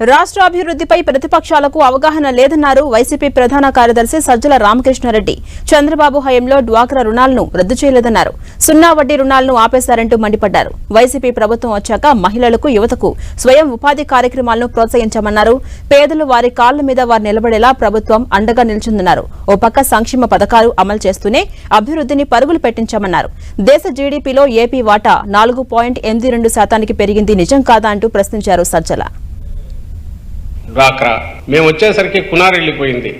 రాష్ట్ర అభివృద్ధిపై ప్రతిపక్షాలకు అవగాహన లేదన్నారు వైసీపీ ప్రధాన కార్యదర్శి సజ్జల రామకృష్ణారెడ్డి. చంద్రబాబు హయంలో డ్వాక్రా రుణాలను రద్దు చేయలేదన్నారు. సున్నా వడ్డీ రుణాలను ఆపేశారంటూ మండిపడ్డారు. వైసీపీ ప్రభుత్వం వచ్చాక మహిళలకు యువతకు స్వయం ఉపాధి కార్యక్రమాలను ప్రోత్సహించామన్నారు. పేదలు వారి కాళ్ళ మీద వారు నిలబడేలా ప్రభుత్వం అండగా నిల్చుందన్నారు. ఓ పక్క సంక్షేమ పథకాలు అమలు చేస్తూనే అభివృద్ధిని పరుగులు పెట్టించామన్నారు. దేశ జీడీపీలో ఏపీ వాటా నాలుగు పాయింట్ ఎనిమిది రెండు శాతానికి పెరిగింది నిజం కాదా అంటూ ప్రశ్నించారు సజ్జల. డ్వాక్రా. మేము వచ్చేసరికి కునార్ వెళ్ళిపోయింది.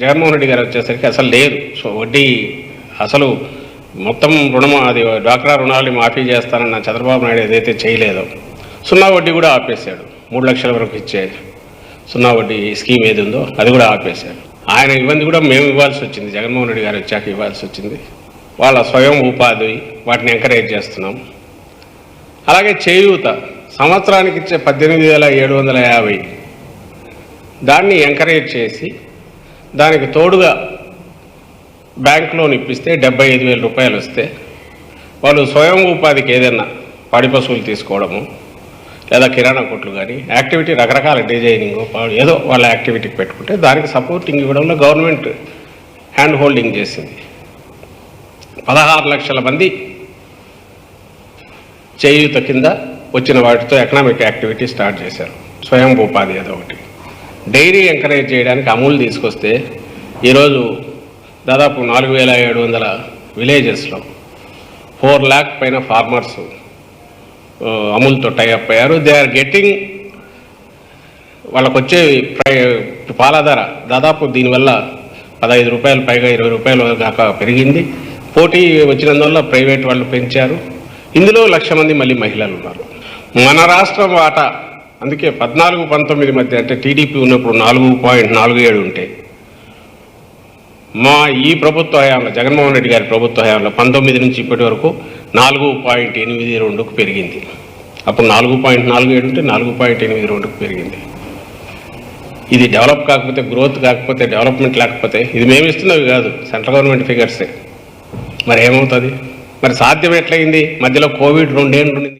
జగన్మోహన్ రెడ్డి గారు వచ్చేసరికి అసలు లేదు. సో వడ్డీ అసలు మొత్తం రుణం అది డ్వాక్రా రుణాలు మాఫీ చేస్తానన్న చంద్రబాబు నాయుడు ఏదైతే చేయలేదో సున్నా వడ్డీ కూడా ఆపేశాడు. మూడు లక్షల వరకు ఇచ్చే సున్నా వడ్డీ స్కీమ్ ఏది ఉందో అది కూడా ఆపేశాడు ఆయన ఇబ్బంది కూడా మేము ఇవ్వాల్సి వచ్చింది. జగన్మోహన్ రెడ్డి గారు వచ్చాక ఇవ్వాల్సి వచ్చింది. వాళ్ళ స్వయం ఉపాధి వాటిని ఎంకరేజ్ చేస్తున్నాం. అలాగే చేయూత. సంవత్సరానికి ఇచ్చే పద్దెనిమిది వేల ఏడు వందల యాభై దాన్ని ఎంకరేజ్ చేసి దానికి తోడుగా బ్యాంక్ లోన్ ఇప్పిస్తే డెబ్బై ఐదు వేల రూపాయలు వస్తే వాళ్ళు స్వయం ఉపాధికి ఏదైనా పాడి పశువులు తీసుకోవడము లేదా కిరాణా కొట్లు కానీ యాక్టివిటీ రకరకాల డిజైనింగ్ ఏదో వాళ్ళ యాక్టివిటీకి పెట్టుకుంటే దానికి సపోర్టింగ్ ఇవ్వడంలో గవర్నమెంట్ హ్యాండ్ హోల్డింగ్ చేసింది. పదహారు లక్షల మంది చేయూత కింద వచ్చిన వాటితో ఎకనామిక్ యాక్టివిటీ స్టార్ట్ చేశారు. స్వయం ఉపాధి అదొకటి. ఒకటి డైరీ ఎంకరేజ్ చేయడానికి అమూల్ తీసుకొస్తే ఈరోజు దాదాపు నాలుగు వేల ఏడు వందల విలేజెస్లో ఫోర్ ల్యాక్ పైన ఫార్మర్స్ అమూల్తో టైఅప్ అయ్యారు. దే ఆర్ గెట్టింగ్ వాళ్ళకు వచ్చే ప్రై పాల ధర దాదాపు దీనివల్ల పదహైదు రూపాయలు పైగా ఇరవై రూపాయలు దాకా పెరిగింది. పోటీ వచ్చినందువల్ల ప్రైవేట్ వాళ్ళు పెంచారు. ఇందులో లక్ష మంది మళ్ళీ మహిళలు ఉన్నారు. మన రాష్ట్రం వాటా అందుకే పద్నాలుగు పంతొమ్మిది మధ్య అంటే టీడీపీ ఉన్నప్పుడు నాలుగు పాయింట్ నాలుగు ఏడు ఉంటే మా ఈ ప్రభుత్వ హయాంలో జగన్మోహన్ రెడ్డి గారి ప్రభుత్వ హయాంలో పంతొమ్మిది నుంచి ఇప్పటి వరకు నాలుగు పాయింట్ ఎనిమిది రెండుకు పెరిగింది. అప్పుడు నాలుగు పాయింట్ నాలుగు ఏడు ఉంటే నాలుగు పాయింట్ ఎనిమిది రెండుకు పెరిగింది. ఇది డెవలప్ కాకపోతే గ్రోత్ కాకపోతే డెవలప్మెంట్ లేకపోతే ఇది మేము ఇస్తున్నవి కాదు సెంట్రల్ గవర్నమెంట్ ఫిగర్సే. మరి ఏమవుతుంది? మరి సాధ్యం ఎట్లయింది? మధ్యలో కోవిడ్ రెండేళ్ళు ఉండింది.